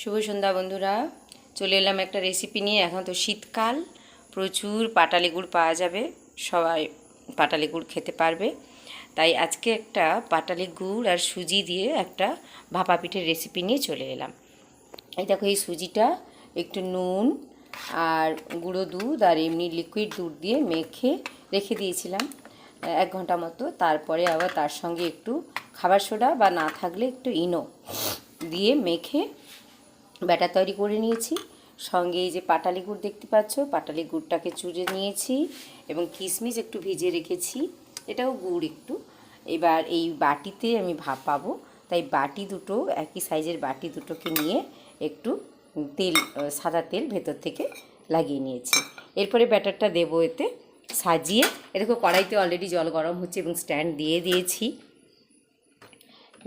শুভ সন্ধ্যা বন্ধুরা। চলে এলাম একটা রেসিপি নিয়ে। এখন তো শীতকাল, প্রচুর পাটালি গুড় পাওয়া যাবে। সবাই পাটালি গুড় খেতে পারবে। তাই আজকে একটা পাটালি গুড় আর সুজি দিয়ে একটা ভাপা পিঠের রেসিপি নিয়ে চলে এলাম। এই দেখো, এই সুজিটা একটু নুন আর গুঁড়ো দুধ আর এমনি লিকুইড দুধ দিয়ে মেখে রেখে দিয়েছিলাম এক ঘণ্টা মতো। তারপরে আবার তার সঙ্গে একটু খাবার সোডা বা না থাকলে একটু ইনো দিয়ে মেখে ব্যাটার তৈরি করে নিয়েছি। সঙ্গে এই যে পাটালি গুড় দেখতে পাচ্ছ, পাটালি গুড়টাকে চুড়ে নিয়েছি এবং কিশমিশ একটু ভিজে রেখেছি। এটাও গুড় একটু। এবার এই বাটিতে আমি ভাপাবো তাই বাটি দুটো, একই সাইজের বাটি দুটোকে নিয়ে একটু তেল সাদা তেল ভেতর থেকে লাগিয়ে নিয়েছি। এরপরে ব্যাটারটা দেবো এতে সাজিয়ে। এরকম কড়াইতে অলরেডি জল গরম হচ্ছে এবং স্ট্যান্ড দিয়ে দিয়েছি।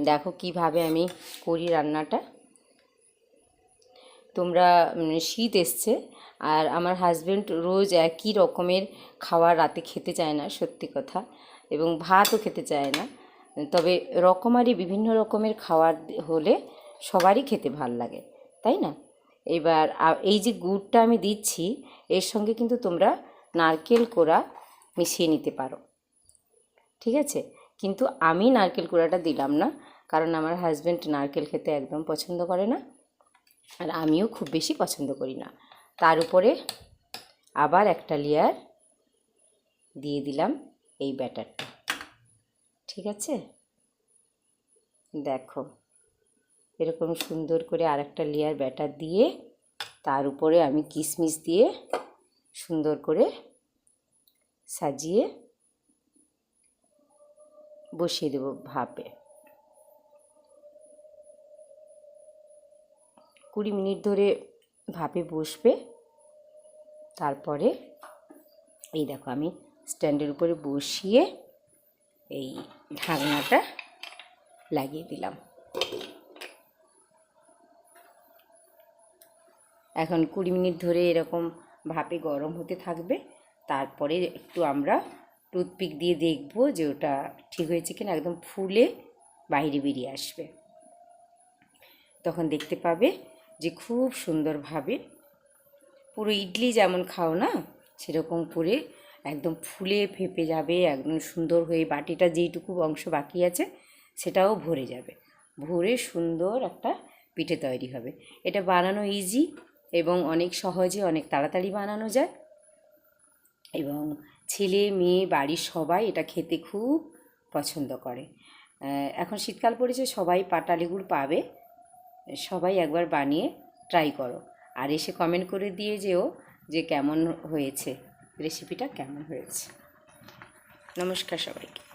দেখো কীভাবে আমি করি রান্নাটা। তোমরা শীত এসছে, আর আমার হাজব্যান্ড রোজ একই রকমের খাবার রাতে খেতে চায় না, সত্যি কথা, এবং ভাতও খেতে চায় না। তবে রকমারি বিভিন্ন রকমের খাবার হলে সবারই খেতে ভালো লাগে, তাই না? এবার এই যে গুড়টা আমি দিচ্ছি, এর সঙ্গে কিন্তু তোমরা নারকেল কোড়া মিশিয়ে নিতে পারো। ঠিক আছে? কিন্তু আমি নারকেল কোড়াটা দিলাম না, কারণ আমার হাজব্যান্ড নারকেল খেতে একদম পছন্দ করে না। আর আমিও খুব বেশি পছন্দ করি না। তার উপরে আবার একটা লেয়ার দিয়ে দিলাম এই ব্যাটারটা। ঠিক আছে? দেখো, এরকম সুন্দর করে আরেকটা লেয়ার ব্যাটার দিয়ে তার উপরে আমি কিশমিশ দিয়ে সুন্দর করে সাজিয়ে বসিয়ে দেবো ভাপে। কুড়ি মিনিট ধরে ভাপে বসবে। তারপরে এই দেখো আমি স্ট্যান্ডের উপরে বসিয়ে এই ঢাকনাটা লাগিয়ে দিলাম। এখন কুড়ি মিনিট ধরে এরকম ভাপে গরম হতে থাকবে। তারপরে একটু আমরা টুথপিক দিয়ে দেখব যে ওটা ঠিক হয়েছে কিনা, একদম ফুলে বাইরে বেরিয়ে আসবে। তখন দেখতে পাবে যে খুব সুন্দরভাবে পুরো ইডলি যেমন খাও না, সেরকম করে একদম ফুলে ফেপে যাবে, একদম সুন্দর হয়ে বাটিটা যেইটুকু অংশ বাকি আছে সেটাও ভরে যাবে। ভরে সুন্দর একটা পিঠে তৈরি হবে। এটা বানানো ইজি এবং অনেক সহজে, অনেক তাড়াতাড়ি বানানো যায়। এবং ছেলে, মেয়ে, বাড়ির সবাই এটা খেতে খুব পছন্দ করে। এখন শীতকাল পড়েছে, সবাই পাটালি গুড় পাবে। সবাই একবার বানিয়ে ট্রাই করো। আর এসে কমেন্ট করে দিয়ে যেও যে কেমন হয়েছে। রেসিপিটা কেমন হয়েছে। নমস্কার সবাইকে।